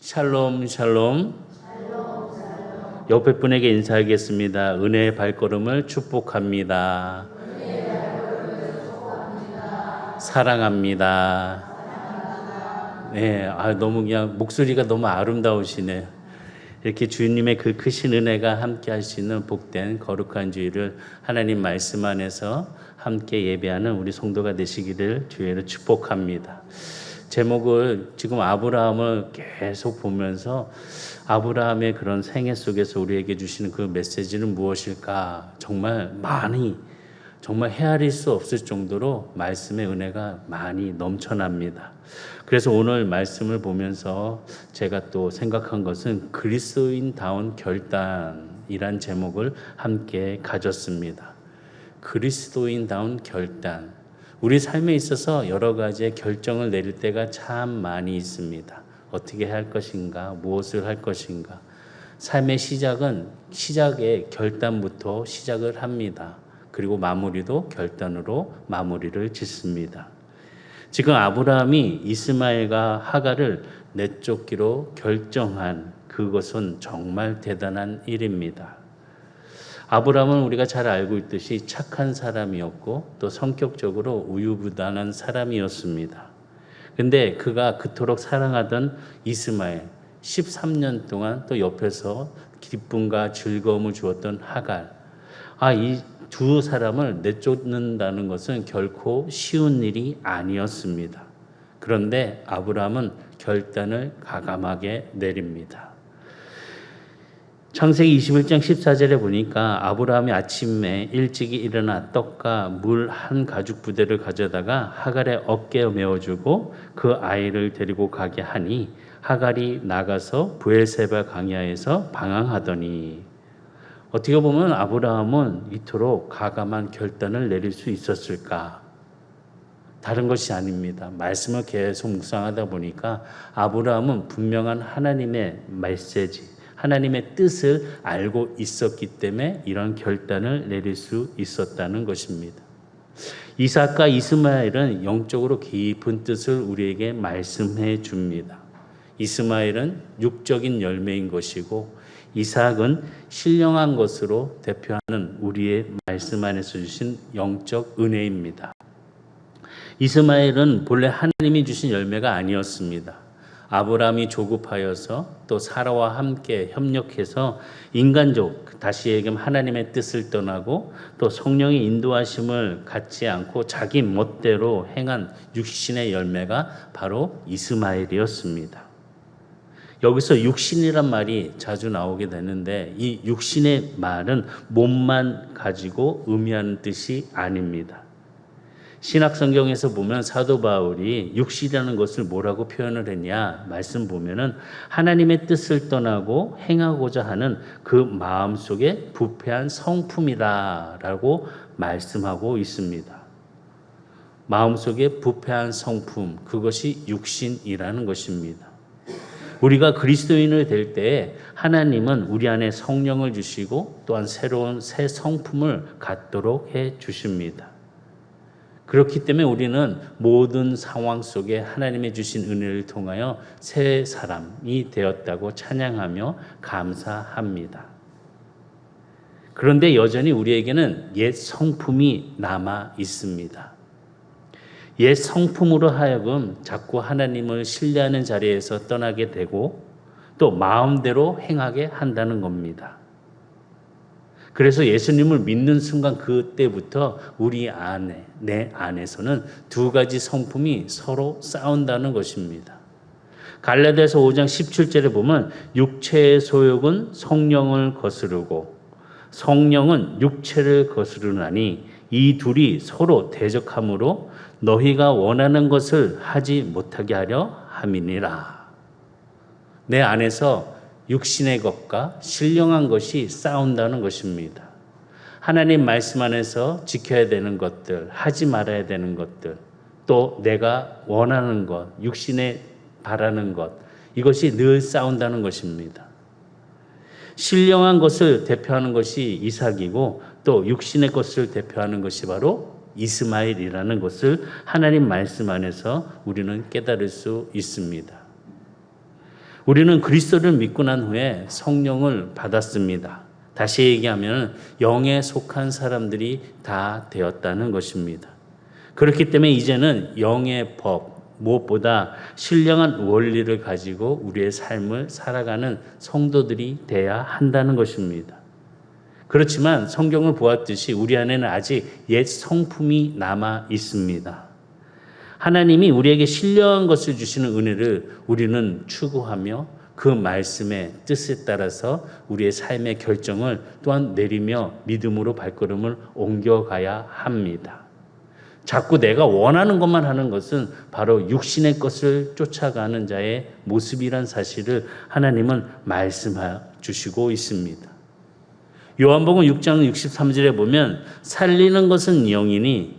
샬롬 샬롬. 옆에 분에게 인사하겠습니다. 은혜의 발걸음을 축복합니다. 사랑합니다. 네, 아, 너무 그냥 목소리가 너무 아름다우시네요. 이렇게 주님의 그 크신 은혜가 함께 있는 복된 거룩한 주일을 하나님 말씀 안에서 함께 예배하는 우리 성도가 되시기를 주의로 축복합니다. 제목을 지금 아브라함을 계속 보면서 아브라함의 그런 생애 속에서 우리에게 주시는 그 메시지는 무엇일까? 정말 많이 정말 헤아릴 수 없을 정도로 말씀의 은혜가 많이 넘쳐납니다. 그래서 오늘 말씀을 보면서 제가 또 생각한 것은 그리스도인다운 결단이란 제목을 함께 가졌습니다. 그리스도인다운 결단. 우리 삶에 있어서 여러 가지의 결정을 내릴 때가 참 많이 있습니다. 어떻게 할 것인가, 무엇을 할 것인가. 삶의 시작은 시작의 결단부터 시작을 합니다. 그리고 마무리도 결단으로 마무리를 짓습니다. 지금 아브라함이 이스마엘과 하가를 내쫓기로 결정한 그것은 정말 대단한 일입니다. 아브라함은 우리가 잘 알고 있듯이 착한 사람이었고 또 성격적으로 우유부단한 사람이었습니다. 근데 그가 그토록 사랑하던 이스마엘 13년 동안 또 옆에서 기쁨과 즐거움을 주었던 하갈 아, 이 두 사람을 내쫓는다는 것은 결코 쉬운 일이 아니었습니다. 그런데 아브라함은 결단을 가감하게 내립니다. 창세기 21장 14절에 보니까 아브라함이 아침에 일찍이 일어나 떡과 물 한 가죽 부대를 가져다가 하갈의 어깨에 메어주고 그 아이를 데리고 가게 하니 하갈이 나가서 부엘세바 강야에서 방황하더니 어떻게 보면 아브라함은 이토록 가감한 결단을 내릴 수 있었을까? 다른 것이 아닙니다. 말씀을 계속 묵상하다 보니까 아브라함은 분명한 하나님의 메시지, 하나님의 뜻을 알고 있었기 때문에 이런 결단을 내릴 수 있었다는 것입니다. 이삭과 이스마엘은 영적으로 깊은 뜻을 우리에게 말씀해 줍니다. 이스마엘은 육적인 열매인 것이고 이삭은 신령한 것으로 대표하는 우리의 말씀 안에서 주신 영적 은혜입니다. 이스마엘은 본래 하나님이 주신 열매가 아니었습니다. 아브라함이 조급하여서 또 사라와 함께 협력해서 인간적 다시 얘기하면 하나님의 뜻을 떠나고 또 성령의 인도하심을 갖지 않고 자기 멋대로 행한 육신의 열매가 바로 이스마엘이었습니다. 여기서 육신이란 말이 자주 나오게 되는데 이 육신의 말은 몸만 가지고 의미하는 뜻이 아닙니다. 신학 성경에서 보면 사도 바울이 육신이라는 것을 뭐라고 표현을 했냐 말씀 보면은 하나님의 뜻을 떠나고 행하고자 하는 그 마음 속에 부패한 성품이다라고 말씀하고 있습니다. 마음 속에 부패한 성품 그것이 육신이라는 것입니다. 우리가 그리스도인을 될 때 하나님은 우리 안에 성령을 주시고 또한 새로운 새 성품을 갖도록 해 주십니다. 그렇기 때문에 우리는 모든 상황 속에 하나님의 주신 은혜를 통하여 새 사람이 되었다고 찬양하며 감사합니다. 그런데 여전히 우리에게는 옛 성품이 남아 있습니다. 옛 성품으로 하여금 자꾸 하나님을 신뢰하는 자리에서 떠나게 되고 또 마음대로 행하게 한다는 겁니다. 그래서 예수님을 믿는 순간 그때부터 우리 안에, 내 안에서는 두 가지 성품이 서로 싸운다는 것입니다. 갈라디아서 5장 17절에 보면 육체의 소욕은 성령을 거스르고 성령은 육체를 거스르나니 이 둘이 서로 대적함으로 너희가 원하는 것을 하지 못하게 하려 함이니라. 내 안에서 육신의 것과 신령한 것이 싸운다는 것입니다. 하나님 말씀 안에서 지켜야 되는 것들, 하지 말아야 되는 것들, 또 내가 원하는 것, 육신에 바라는 것, 이것이 늘 싸운다는 것입니다. 신령한 것을 대표하는 것이 이삭이고 또 육신의 것을 대표하는 것이 바로 이스마엘이라는 것을 하나님 말씀 안에서 우리는 깨달을 수 있습니다. 우리는 그리스도를 믿고 난 후에 성령을 받았습니다. 다시 얘기하면 영에 속한 사람들이 다 되었다는 것입니다. 그렇기 때문에 이제는 영의 법, 무엇보다 신령한 원리를 가지고 우리의 삶을 살아가는 성도들이 돼야 한다는 것입니다. 그렇지만 성경을 보았듯이 우리 안에는 아직 옛 성품이 남아 있습니다. 하나님이 우리에게 신령한 것을 주시는 은혜를 우리는 추구하며 그 말씀의 뜻에 따라서 우리의 삶의 결정을 또한 내리며 믿음으로 발걸음을 옮겨가야 합니다. 자꾸 내가 원하는 것만 하는 것은 바로 육신의 것을 쫓아가는 자의 모습이란 사실을 하나님은 말씀해 주시고 있습니다. 요한복음 6장 63절에 보면 살리는 것은 영이니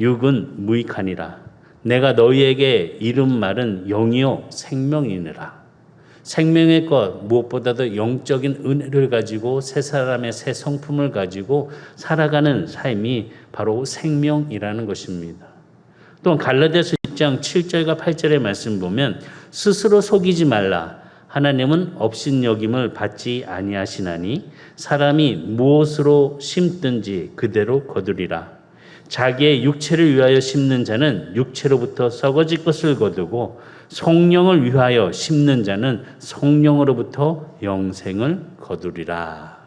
육은 무익하니라. 내가 너희에게 이른 말은 영이요 생명이니라. 생명의 것 무엇보다도 영적인 은혜를 가지고 새 사람의 새 성품을 가지고 살아가는 삶이 바로 생명이라는 것입니다. 또한 갈라디아서 1장 7절과 8절의 말씀 보면 스스로 속이지 말라. 하나님은 업신여김을 받지 아니하시나니 사람이 무엇으로 심든지 그대로 거두리라. 자기의 육체를 위하여 심는 자는 육체로부터 썩어질 것을 거두고 성령을 위하여 심는 자는 성령으로부터 영생을 거두리라.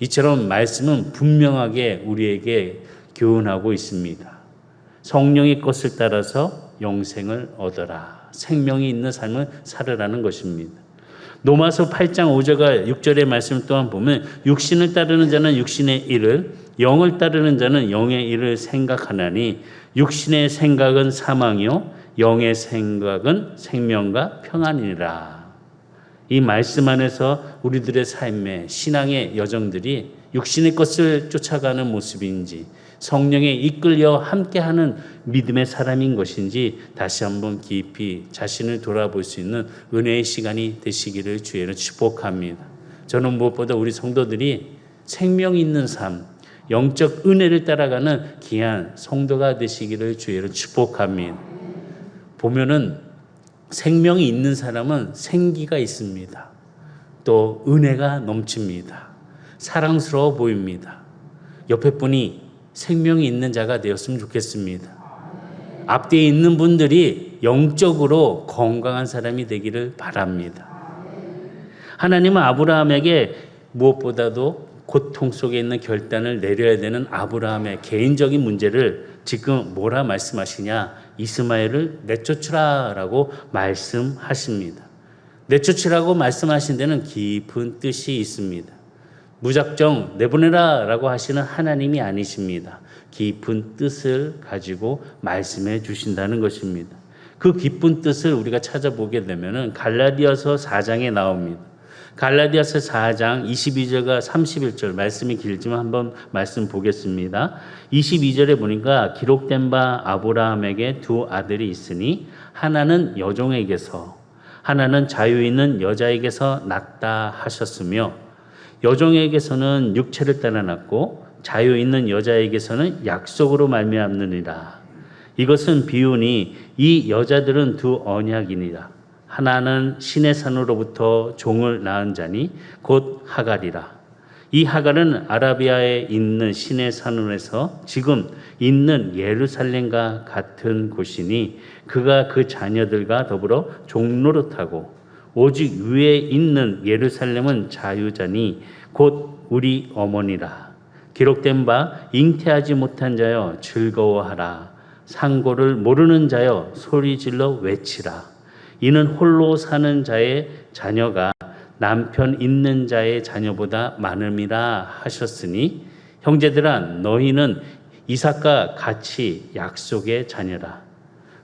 이처럼 말씀은 분명하게 우리에게 교훈하고 있습니다. 성령의 것을 따라서 영생을 얻어라. 생명이 있는 삶을 살으라는 것입니다. 노마서 8장 5절과 6절의 말씀 또한 보면 육신을 따르는 자는 육신의 일을 영을 따르는 자는 영의 일을 생각하나니 육신의 생각은 사망이요 영의 생각은 생명과 평안이니라. 이 말씀 안에서 우리들의 삶의 신앙의 여정들이 육신의 것을 쫓아가는 모습인지 성령에 이끌려 함께하는 믿음의 사람인 것인지 다시 한번 깊이 자신을 돌아볼 수 있는 은혜의 시간이 되시기를 주의로 축복합니다. 저는 무엇보다 우리 성도들이 생명 있는 삶, 영적 은혜를 따라가는 귀한 성도가 되시기를 주의로 축복합니다. 보면은 생명이 있는 사람은 생기가 있습니다. 또 은혜가 넘칩니다. 사랑스러워 보입니다. 옆에 분이 생명이 있는 자가 되었으면 좋겠습니다. 앞뒤에 있는 분들이 영적으로 건강한 사람이 되기를 바랍니다. 하나님은 아브라함에게 무엇보다도 고통 속에 있는 결단을 내려야 되는 아브라함의 개인적인 문제를 지금 뭐라 말씀하시냐? 이스마엘을 내쫓으라라고 말씀하십니다. 내쫓으라고 말씀하신 데는 깊은 뜻이 있습니다. 무작정 내보내라 라고 하시는 하나님이 아니십니다. 깊은 뜻을 가지고 말씀해 주신다는 것입니다. 그 깊은 뜻을 우리가 찾아보게 되면은 갈라디아서 4장에 나옵니다. 갈라디아서 4장 22절과 31절 말씀이 길지만 한번 말씀 보겠습니다. 22절에 보니까 기록된 바 아브라함에게 두 아들이 있으니 하나는 여종에게서 하나는 자유 있는 여자에게서 낳다 하셨으며 여종에게서는 육체를 따라 낳고 자유 있는 여자에게서는 약속으로 말미암느니라. 이것은 비유니 이 여자들은 두 언약이니라. 하나는 신의 산으로부터 종을 낳은 자니 곧 하갈이라. 이 하갈은 아라비아에 있는 신의 산원에서 지금 있는 예루살렘과 같은 곳이니 그가 그 자녀들과 더불어 종노릇하고 오직 위에 있는 예루살렘은 자유자니 곧 우리 어머니라. 기록된 바 잉태하지 못한 자여 즐거워하라. 상고를 모르는 자여 소리 질러 외치라. 이는 홀로 사는 자의 자녀가 남편 있는 자의 자녀보다 많음이라 하셨으니 형제들아 너희는 이삭과 같이 약속의 자녀라.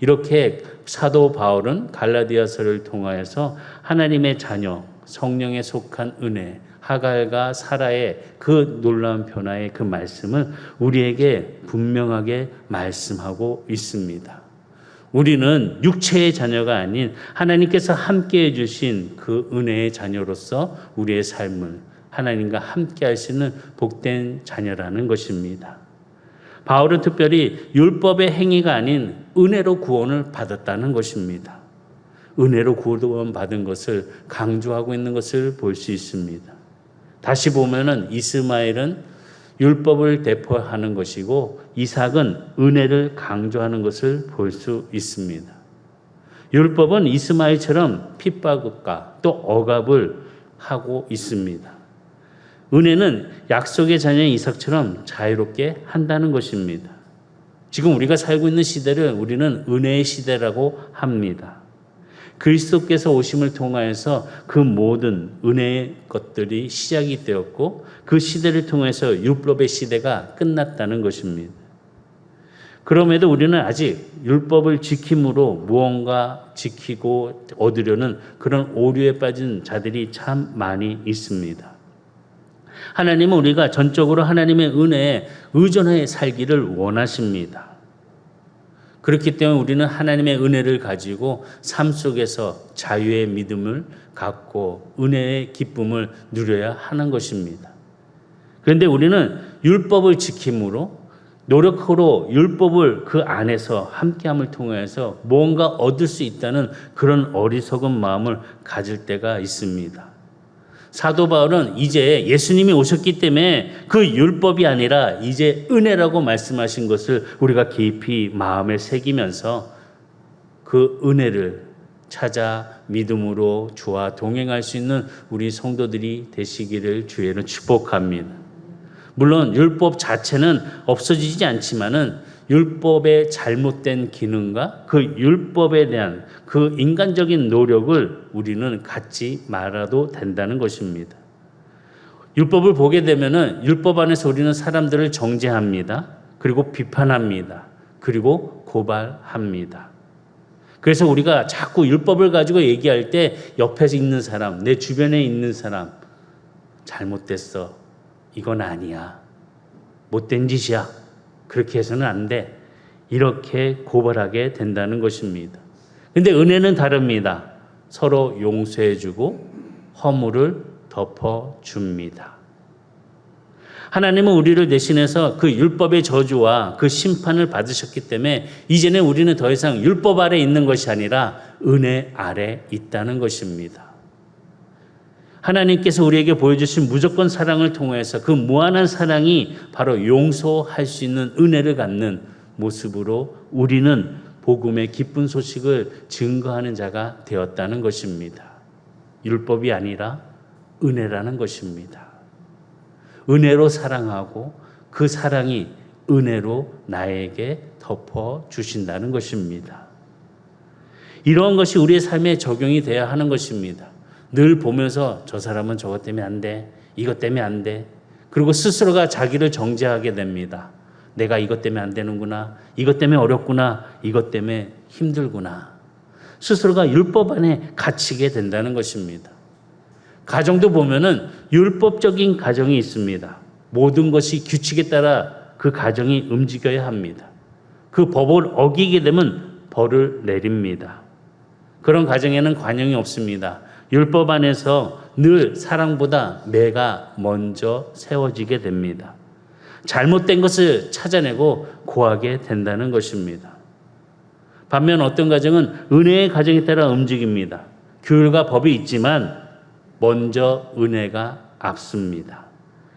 이렇게 사도 바울은 갈라디아서를 통하여서 하나님의 자녀, 성령에 속한 은혜, 하갈과 사라의 그 놀라운 변화의 그 말씀을 우리에게 분명하게 말씀하고 있습니다. 우리는 육체의 자녀가 아닌 하나님께서 함께 해주신 그 은혜의 자녀로서 우리의 삶을 하나님과 함께 할 수 있는 복된 자녀라는 것입니다. 바울은 특별히 율법의 행위가 아닌 은혜로 구원을 받았다는 것입니다. 은혜로 구원 받은 것을 강조하고 있는 것을 볼 수 있습니다. 다시 보면은 이스마엘은 율법을 대표하는 것이고 이삭은 은혜를 강조하는 것을 볼 수 있습니다. 율법은 이스마엘처럼 핍박과 또 억압을 하고 있습니다. 은혜는 약속의 자녀인 이삭처럼 자유롭게 한다는 것입니다. 지금 우리가 살고 있는 시대를 우리는 은혜의 시대라고 합니다. 그리스도께서 오심을 통하여서 그 모든 은혜의 것들이 시작이 되었고 그 시대를 통해서 율법의 시대가 끝났다는 것입니다. 그럼에도 우리는 아직 율법을 지킴으로 무언가 지키고 얻으려는 그런 오류에 빠진 자들이 참 많이 있습니다. 하나님은 우리가 전적으로 하나님의 은혜에 의존해 살기를 원하십니다. 그렇기 때문에 우리는 하나님의 은혜를 가지고 삶 속에서 자유의 믿음을 갖고 은혜의 기쁨을 누려야 하는 것입니다. 그런데 우리는 율법을 지킴으로 노력으로 율법을 그 안에서 함께함을 통해서 뭔가 얻을 수 있다는 그런 어리석은 마음을 가질 때가 있습니다. 사도 바울은 이제 예수님이 오셨기 때문에 그 율법이 아니라 이제 은혜라고 말씀하신 것을 우리가 깊이 마음에 새기면서 그 은혜를 찾아 믿음으로 주와 동행할 수 있는 우리 성도들이 되시기를 주의로 축복합니다. 물론 율법 자체는 없어지지 않지만은 율법의 잘못된 기능과 그 율법에 대한 그 인간적인 노력을 우리는 갖지 말아도 된다는 것입니다. 율법을 보게 되면은 율법 안에서 우리는 사람들을 정죄합니다. 그리고 비판합니다. 그리고 고발합니다. 그래서 우리가 자꾸 율법을 가지고 얘기할 때 옆에 있는 사람, 내 주변에 있는 사람, 잘못됐어. 이건 아니야. 못된 짓이야. 그렇게 해서는 안 돼. 이렇게 고발하게 된다는 것입니다. 근데 은혜는 다릅니다. 서로 용서해주고 허물을 덮어줍니다. 하나님은 우리를 대신해서 그 율법의 저주와 그 심판을 받으셨기 때문에 이제는 우리는 더 이상 율법 아래 있는 것이 아니라 은혜 아래 있다는 것입니다. 하나님께서 우리에게 보여주신 무조건 사랑을 통해서 그 무한한 사랑이 바로 용서할 수 있는 은혜를 갖는 모습으로 우리는 복음의 기쁜 소식을 증거하는 자가 되었다는 것입니다. 율법이 아니라 은혜라는 것입니다. 은혜로 사랑하고 그 사랑이 은혜로 나에게 덮어 주신다는 것입니다. 이러한 것이 우리의 삶에 적용이 돼야 하는 것입니다. 늘 보면서 저 사람은 저것 때문에 안 돼. 이것 때문에 안 돼. 그리고 스스로가 자기를 정죄하게 됩니다. 내가 이것 때문에 안 되는구나. 이것 때문에 어렵구나. 이것 때문에 힘들구나. 스스로가 율법 안에 갇히게 된다는 것입니다. 가정도 보면은 율법적인 가정이 있습니다. 모든 것이 규칙에 따라 그 가정이 움직여야 합니다. 그 법을 어기게 되면 벌을 내립니다. 그런 가정에는 관용이 없습니다. 율법 안에서 늘 사랑보다 매가 먼저 세워지게 됩니다. 잘못된 것을 찾아내고 고하게 된다는 것입니다. 반면 어떤 가정은 은혜의 가정에 따라 움직입니다. 규율과 법이 있지만 먼저 은혜가 앞섭니다.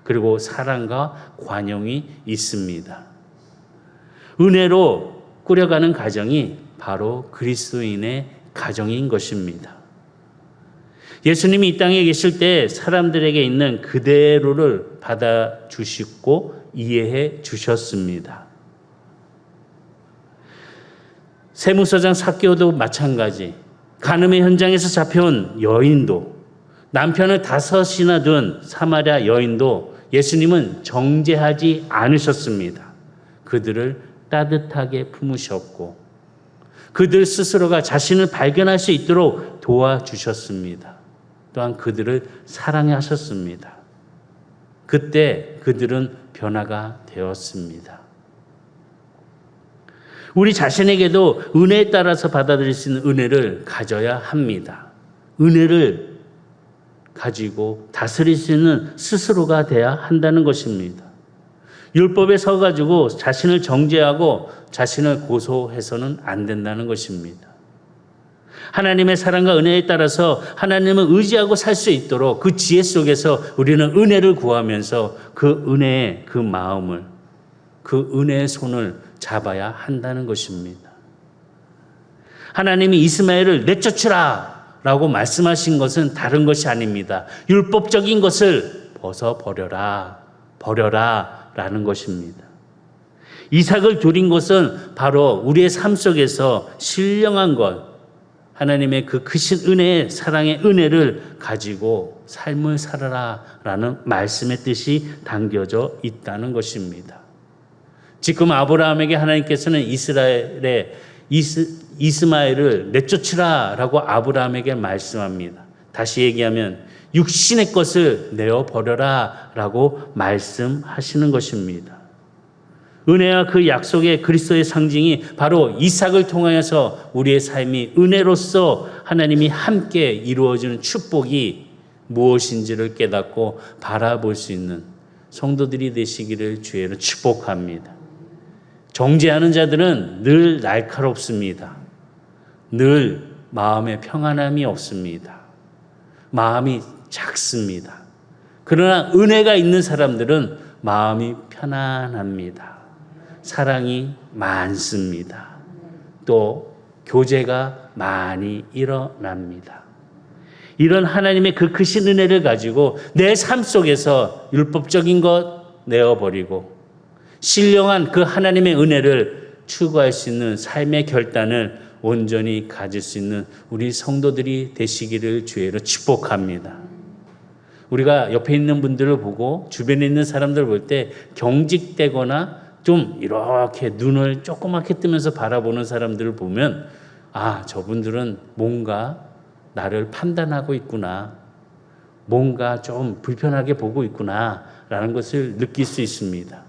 그리고 사랑과 관용이 있습니다. 은혜로 꾸려가는 가정이 바로 그리스도인의 가정인 것입니다. 예수님이 이 땅에 계실 때 사람들에게 있는 그대로를 받아 주시고 이해해 주셨습니다. 세무서장 사교도 마찬가지. 간음의 현장에서 잡혀온 여인도 남편을 다섯이나 둔 사마리아 여인도 예수님은 정죄하지 않으셨습니다. 그들을 따뜻하게 품으셨고 그들 스스로가 자신을 발견할 수 있도록 도와주셨습니다. 또한 그들을 사랑하셨습니다. 그때 그들은 변화가 되었습니다. 우리 자신에게도 은혜에 따라서 받아들일 수 있는 은혜를 가져야 합니다. 은혜를 가지고 다스릴 수 있는 스스로가 돼야 한다는 것입니다. 율법에 서가지고 자신을 정죄하고 자신을 고소해서는 안 된다는 것입니다. 하나님의 사랑과 은혜에 따라서 하나님을 의지하고 살 수 있도록 그 지혜 속에서 우리는 은혜를 구하면서 그 은혜의 그 마음을 그 은혜의 손을 잡아야 한다는 것입니다. 하나님이 이스마엘을 내쫓으라 라고 말씀하신 것은 다른 것이 아닙니다. 율법적인 것을 벗어 버려라, 버려라 라는 것입니다. 이삭을 드린 것은 바로 우리의 삶 속에서 신령한 것, 하나님의 그 크신 은혜의 사랑의 은혜를 가지고 삶을 살아라 라는 말씀의 뜻이 담겨져 있다는 것입니다. 지금 아브라함에게 하나님께서는 이스라엘의 이스, 이스마엘을 내쫓으라 라고 아브라함에게 말씀합니다. 다시 얘기하면 육신의 것을 내어 버려라 라고 말씀하시는 것입니다. 은혜와 그 약속의 그리스도의 상징이 바로 이삭을 통하여서 우리의 삶이 은혜로서 하나님이 함께 이루어지는 축복이 무엇인지를 깨닫고 바라볼 수 있는 성도들이 되시기를 주의로 축복합니다. 정죄하는 자들은 늘 날카롭습니다. 늘 마음에 평안함이 없습니다. 마음이 작습니다. 그러나 은혜가 있는 사람들은 마음이 편안합니다. 사랑이 많습니다. 또 교제가 많이 일어납니다. 이런 하나님의 그 크신 은혜를 가지고 내 삶 속에서 율법적인 것 내어버리고 신령한 그 하나님의 은혜를 추구할 수 있는 삶의 결단을 온전히 가질 수 있는 우리 성도들이 되시기를 주의로 축복합니다. 우리가 옆에 있는 분들을 보고 주변에 있는 사람들을 볼때 경직되거나 좀 이렇게 눈을 조그맣게 뜨면서 바라보는 사람들을 보면 아, 저분들은 뭔가 나를 판단하고 있구나. 뭔가 좀 불편하게 보고 있구나. 라는 것을 느낄 수 있습니다.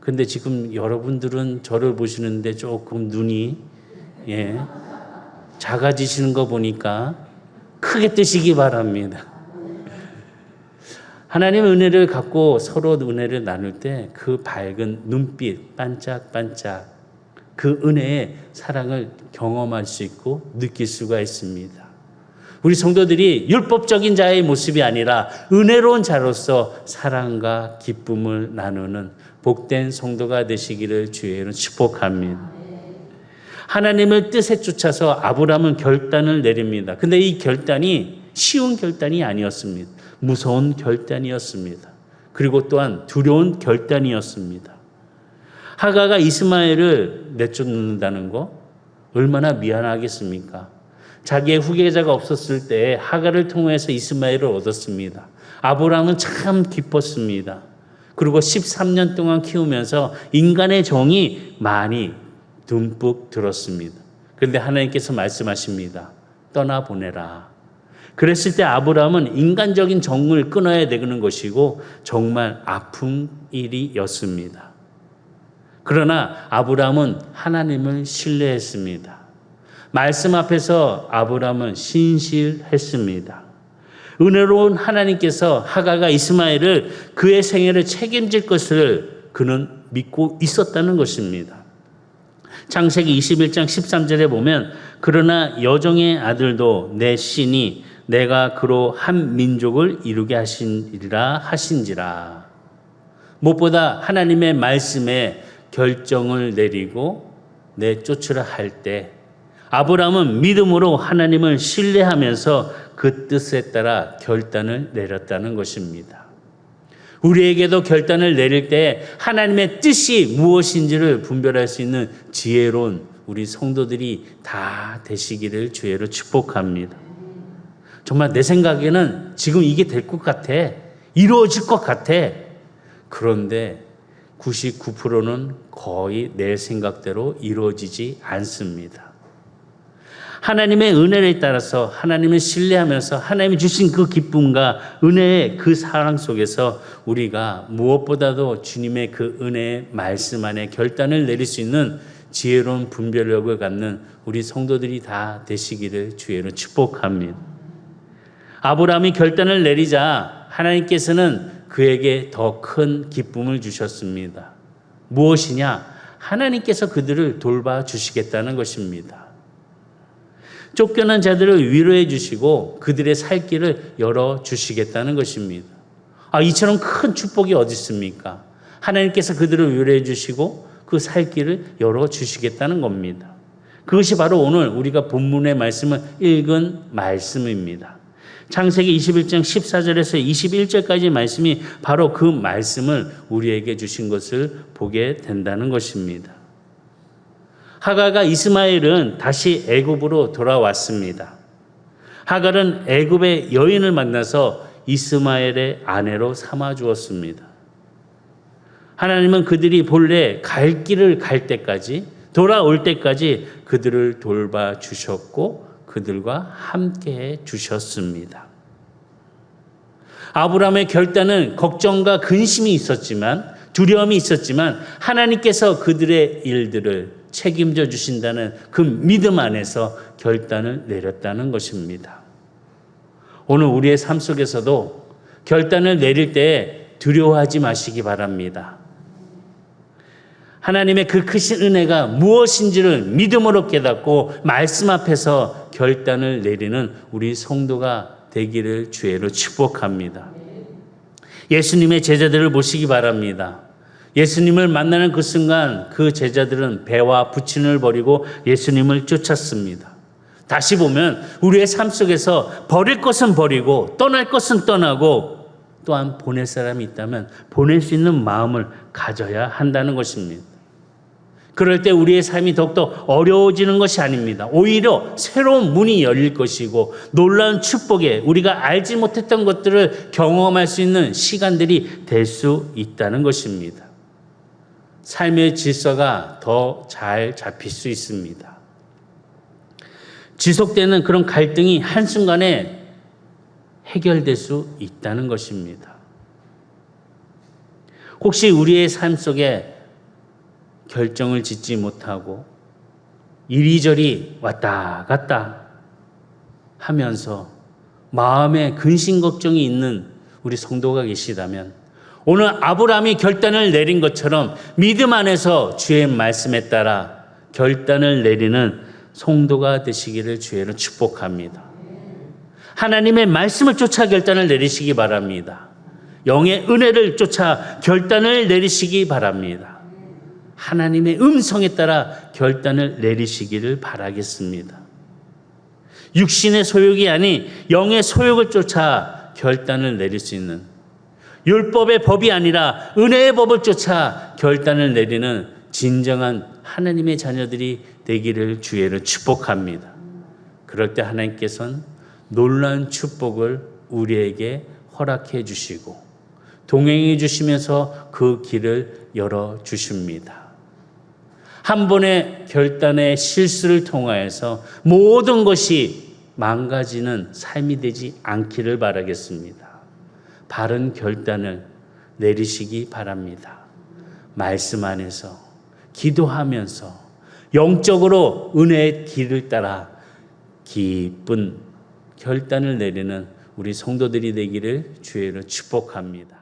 근데 지금 여러분들은 저를 보시는데 조금 눈이 예, 작아지시는 거 보니까 크게 뜨시기 바랍니다. 하나님의 은혜를 갖고 서로 은혜를 나눌 때 그 밝은 눈빛 반짝반짝 그 은혜의 사랑을 경험할 수 있고 느낄 수가 있습니다. 우리 성도들이 율법적인 자의 모습이 아니라 은혜로운 자로서 사랑과 기쁨을 나누는 복된 성도가 되시기를 주의로 축복합니다. 하나님을 뜻에 쫓아서 아브라함은 결단을 내립니다. 근데 이 결단이 쉬운 결단이 아니었습니다. 무서운 결단이었습니다. 그리고 또한 두려운 결단이었습니다. 하가가 이스마엘을 내쫓는다는 거 얼마나 미안하겠습니까? 자기의 후계자가 없었을 때 하가를 통해서 이스마엘을 얻었습니다. 아브라함은 참 기뻤습니다. 그리고 13년 동안 키우면서 인간의 정이 많이 듬뿍 들었습니다. 그런데 하나님께서 말씀하십니다. 떠나보내라. 그랬을 때 아브라함은 인간적인 정을 끊어야 되는 것이고 정말 아픈 일이었습니다. 그러나 아브라함은 하나님을 신뢰했습니다. 말씀 앞에서 아브라함은 신실했습니다. 은혜로운 하나님께서 하가가 이스마엘을 그의 생애를 책임질 것을 그는 믿고 있었다는 것입니다. 창세기 21장 13절에 보면 그러나 여종의 아들도 내 신이 내가 그로 한 민족을 이루게 하시리라 하신지라. 무엇보다 하나님의 말씀에 결정을 내리고 내쫓으라 할 때 아브라함은 믿음으로 하나님을 신뢰하면서 그 뜻에 따라 결단을 내렸다는 것입니다. 우리에게도 결단을 내릴 때 하나님의 뜻이 무엇인지를 분별할 수 있는 지혜로운 우리 성도들이 다 되시기를 주의로 축복합니다. 정말 내 생각에는 지금 이게 될 것 같아. 이루어질 것 같아. 그런데 99%는 거의 내 생각대로 이루어지지 않습니다. 하나님의 은혜를 따라서 하나님을 신뢰하면서 하나님이 주신 그 기쁨과 은혜의 그 사랑 속에서 우리가 무엇보다도 주님의 그 은혜의 말씀 안에 결단을 내릴 수 있는 지혜로운 분별력을 갖는 우리 성도들이 다 되시기를 주의로 축복합니다. 아브라함이 결단을 내리자 하나님께서는 그에게 더 큰 기쁨을 주셨습니다. 무엇이냐? 하나님께서 그들을 돌봐 주시겠다는 것입니다. 쫓겨난 자들을 위로해 주시고 그들의 살 길을 열어 주시겠다는 것입니다. 아, 이처럼 큰 축복이 어디 있습니까? 하나님께서 그들을 위로해 주시고 그 살 길을 열어 주시겠다는 겁니다. 그것이 바로 오늘 우리가 본문의 말씀을 읽은 말씀입니다. 창세기 21장 14절에서 21절까지 말씀이 바로 그 말씀을 우리에게 주신 것을 보게 된다는 것입니다. 하가가 이스마엘은 다시 애굽으로 돌아왔습니다. 하갈은 애굽의 여인을 만나서 이스마엘의 아내로 삼아 주었습니다. 하나님은 그들이 본래 갈 길을 갈 때까지 돌아올 때까지 그들을 돌봐 주셨고 그들과 함께 해 주셨습니다. 아브라함의 결단은 걱정과 근심이 있었지만 두려움이 있었지만 하나님께서 그들의 일들을 책임져 주신다는 그 믿음 안에서 결단을 내렸다는 것입니다. 오늘 우리의 삶 속에서도 결단을 내릴 때 두려워하지 마시기 바랍니다. 하나님의 그 크신 은혜가 무엇인지를 믿음으로 깨닫고 말씀 앞에서 결단을 내리는 우리 성도가 되기를 주의로 축복합니다. 예수님의 제자들을 보시기 바랍니다. 예수님을 만나는 그 순간 그 제자들은 배와 부친을 버리고 예수님을 쫓았습니다. 다시 보면 우리의 삶 속에서 버릴 것은 버리고 떠날 것은 떠나고 또한 보낼 사람이 있다면 보낼 수 있는 마음을 가져야 한다는 것입니다. 그럴 때 우리의 삶이 더욱더 어려워지는 것이 아닙니다. 오히려 새로운 문이 열릴 것이고 놀라운 축복에 우리가 알지 못했던 것들을 경험할 수 있는 시간들이 될 수 있다는 것입니다. 삶의 질서가 더 잘 잡힐 수 있습니다. 지속되는 그런 갈등이 한순간에 해결될 수 있다는 것입니다. 혹시 우리의 삶 속에 결정을 짓지 못하고 이리저리 왔다 갔다 하면서 마음에 근심 걱정이 있는 우리 성도가 계시다면 오늘 아브라함이 결단을 내린 것처럼 믿음 안에서 주의 말씀에 따라 결단을 내리는 성도가 되시기를 주의로 축복합니다. 하나님의 말씀을 쫓아 결단을 내리시기 바랍니다. 영의 은혜를 쫓아 결단을 내리시기 바랍니다. 하나님의 음성에 따라 결단을 내리시기를 바라겠습니다. 육신의 소욕이 아닌 영의 소욕을 쫓아 결단을 내릴 수 있는 율법의 법이 아니라 은혜의 법을 쫓아 결단을 내리는 진정한 하나님의 자녀들이 되기를 주의를 축복합니다. 그럴 때 하나님께서는 놀라운 축복을 우리에게 허락해 주시고 동행해 주시면서 그 길을 열어 주십니다. 한 번의 결단의 실수를 통하여서 모든 것이 망가지는 삶이 되지 않기를 바라겠습니다. 바른 결단을 내리시기 바랍니다. 말씀 안에서 기도하면서 영적으로 은혜의 길을 따라 기쁜 결단을 내리는 우리 성도들이 되기를 주의로 축복합니다.